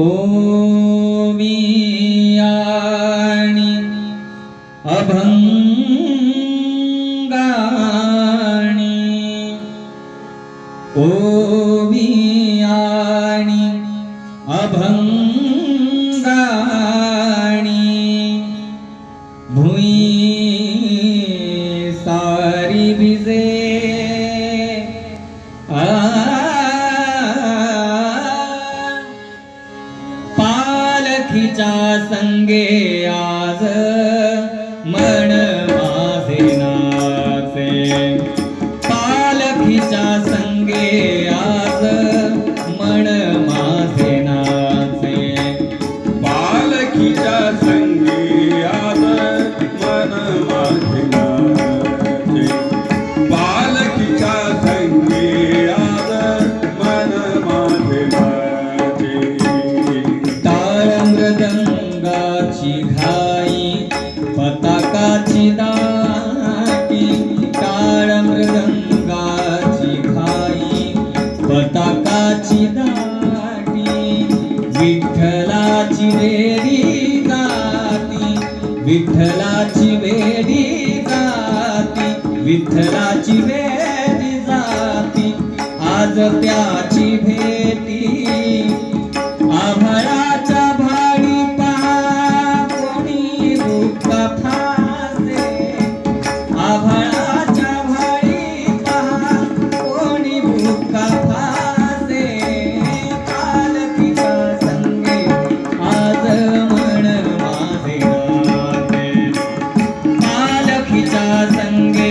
होमियाणि अभङ्गाणि होमियाणि अभङ्ग संगे पताकाची दाटी टाळ मृदंगाची खाई. पताकाची दाटी विठ्ठलाची वेदी गाती विठ्ठलाची वेदी गाती विठ्ठलाची वेदी जाती. आज त्याची भेटी आम्हाला சங்கே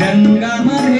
गङ्गा महे